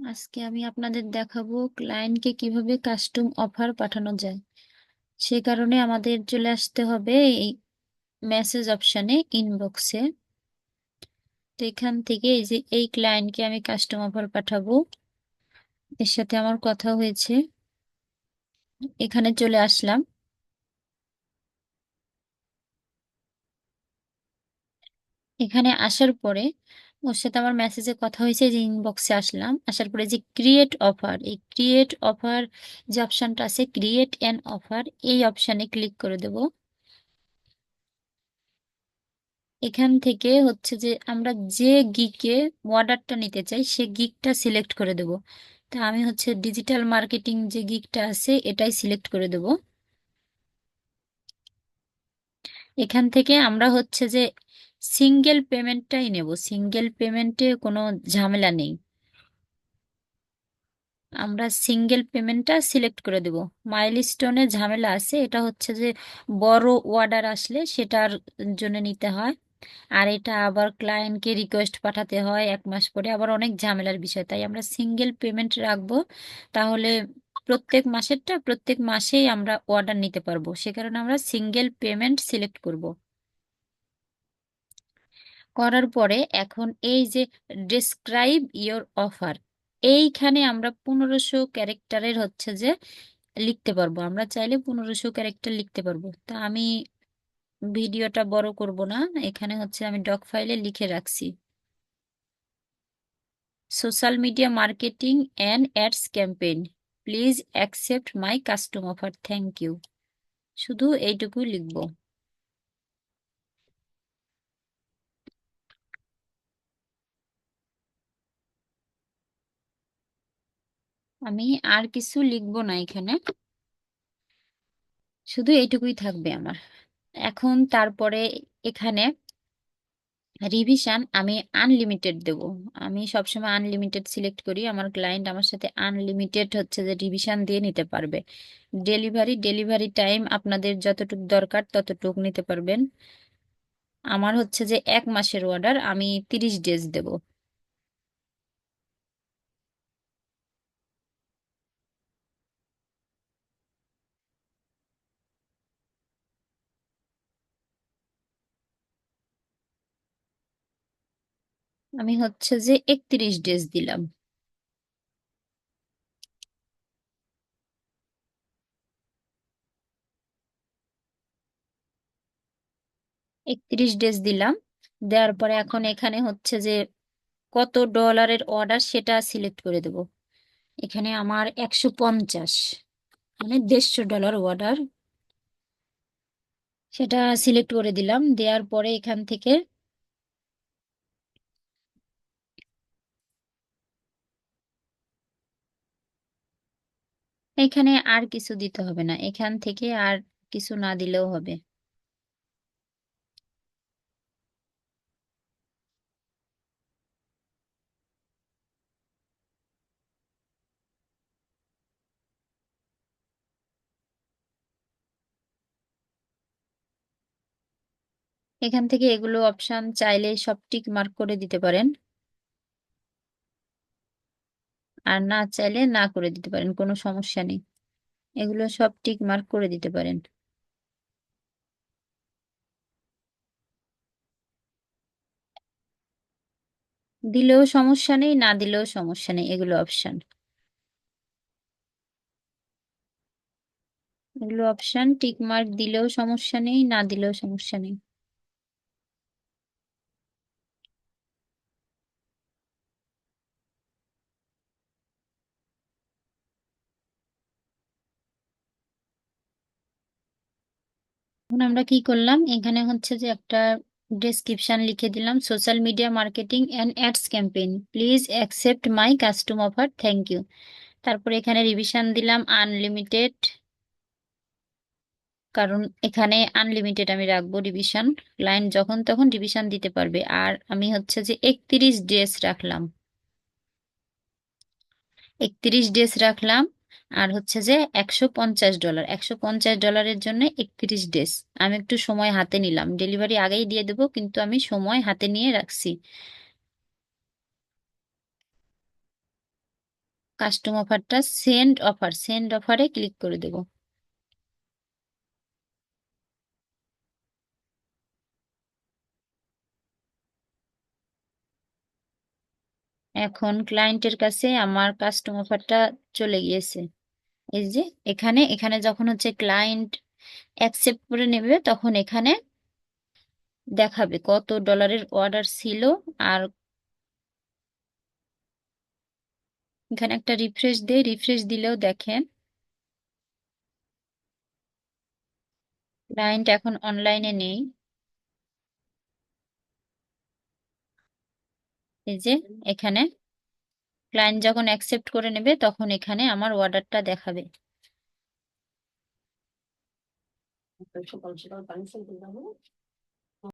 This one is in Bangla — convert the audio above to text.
আজকে আমি আপনাদের দেখাবো ক্লায়েন্টকে কীভাবে কাস্টম অফার পাঠানো যায়। সে কারণে আমাদের চলে আসতে হবে এই মেসেজ অপশানে ইনবক্সে তো এখান থেকে এই যে, এই ক্লায়েন্টকে আমি কাস্টম অফার পাঠাবো। এর সাথে আমার কথা হয়েছে। এখানে চলে আসলাম। এখানে আসার পরে ওর সাথে আমার মেসেজে কথা হয়েছে, যে ইনবক্সে আসলাম। আসার পরে যে ক্রিয়েট অফার এই ক্রিয়েট অফার যে অপশানটা আছে ক্রিয়েট অ্যান অফার এই অপশানে ক্লিক করে দেব। এখান থেকে হচ্ছে যে আমরা যে গিকে অর্ডারটা নিতে চাই, সে গিকটা সিলেক্ট করে দেব। তা আমি হচ্ছে ডিজিটাল মার্কেটিং যে গিকটা আছে, এটাই সিলেক্ট করে দেব। এখান থেকে আমরা হচ্ছে যে সিঙ্গেল পেমেন্টটাই নেব। সিঙ্গেল পেমেন্টে কোনো ঝামেলা নেই। আমরা সিঙ্গেল পেমেন্টটা সিলেক্ট করে দেব। মাইলস্টোনে ঝামেলা আছে। এটা হচ্ছে যে বড় অর্ডার আসলে সেটার জন্য নিতে হয়। আর এটা আবার ক্লায়েন্টকে রিকোয়েস্ট পাঠাতে হয় এক মাস পরে। আবার অনেক ঝামেলার বিষয়। তাই আমরা সিঙ্গেল পেমেন্ট রাখব। তাহলে প্রত্যেক মাসেরটা প্রত্যেক মাসেই আমরা অর্ডার নিতে পারব। সে কারণে আমরা সিঙ্গেল পেমেন্ট সিলেক্ট করব। করার পরে এখন এই যে ডিসক্রাইব ইয়োর অফার এইখানে আমরা পনেরোশো ক্যারেক্টারের হচ্ছে যে লিখতে পারব। আমরা চাইলে পনেরোশো ক্যারেক্টার লিখতে পারব। তা আমি ভিডিওটা বড় করব না, এখানে হচ্ছে আমি ডক ফাইলে লিখে রাখছি। Social media marketing and ads campaign please accept my custom offer thank you শুধু এইটুকুই লিখব। আমি আর কিছু লিখব না এখানে। শুধু এইটুকুই থাকবে আমার। এখন তারপরে এখানে রিভিশন আমি আনলিমিটেড দেব। আমি সবসময় আনলিমিটেড সিলেক্ট করি। আমার ক্লায়েন্ট আমার সাথে আনলিমিটেড হচ্ছে যে রিভিশন দিয়ে নিতে পারবে। ডেলিভারি ডেলিভারি টাইম আপনাদের যতটুক দরকার ততটুক নিতে পারবেন। আমার হচ্ছে যে এক মাসের অর্ডার আমি তিরিশ ডেজ দেব। আমি হচ্ছে যে একত্রিশ ডেজ দিলাম। একত্রিশ ডেজ দিলাম। দেওয়ার পরে এখন এখানে হচ্ছে যে কত ডলারের অর্ডার সেটা সিলেক্ট করে দেব। এখানে আমার একশো পঞ্চাশ মানে দেড়শো ডলার অর্ডার সেটা সিলেক্ট করে দিলাম। দেওয়ার পরে এখান থেকে এখানে আর কিছু দিতে হবে না। এখান থেকে আর কিছু না দিলেও হবে। এখান থেকে এগুলো অপশন চাইলে সব টিক মার্ক করে দিতে পারেন। আর না চাইলে না করে দিতে পারেন, কোনো সমস্যা নেই। এগুলো সব টিক মার্ক করে দিতে পারেন। দিলেও সমস্যা নেই, না দিলেও সমস্যা নেই, এগুলো অপশান এগুলো অপশান টিক মার্ক দিলেও সমস্যা নেই, না দিলেও সমস্যা নেই। এখন আমরা কি করলাম? এখানে হচ্ছে যে একটা ডেসক্রিপশন লিখে দিলাম social media marketing and ads campaign please accept my custom offer thank you তারপরে এখানে রিভিশন দিলাম আনলিমিটেড কারণ এখানে আনলিমিটেড আমি রাখব রিভিশন ক্লায়েন্ট যখন তখন রিভিশন দিতে পারবে। আর আমি হচ্ছে যে একত্রিশ ডেজ রাখলাম। একত্রিশ ডেজ রাখলাম। আর হচ্ছে যে একশো পঞ্চাশ ডলার। একশো পঞ্চাশ ডলারের জন্য একত্রিশ ডেজ। আমি একটু সময় হাতে নিলাম। ডেলিভারি আগেই দিয়ে দেবো, কিন্তু আমি সময় হাতে নিয়ে রাখছি। কাস্টম অফারটা সেন্ড অফার। সেন্ড অফারে ক্লিক করে দেব। এখন ক্লায়েন্টের কাছে আমার কাস্টম অফারটা চলে গিয়েছে। এই যে এখানে এখানে যখন হচ্ছে ক্লায়েন্ট অ্যাকসেপ্ট করে নেবে, তখন এখানে দেখাবে কত ডলারের অর্ডার ছিল আর এখানে একটা রিফ্রেশ দিয়ে রিফ্রেশ দিলেও দেখেন। ক্লায়েন্ট এখন অনলাইনে নেই। এই যে এখানে ক্লায়েন্ট যখন অ্যাকসেপ্ট করে নেবে তখন এখানে আমার অর্ডারটা দেখাবে। সকাল সকাল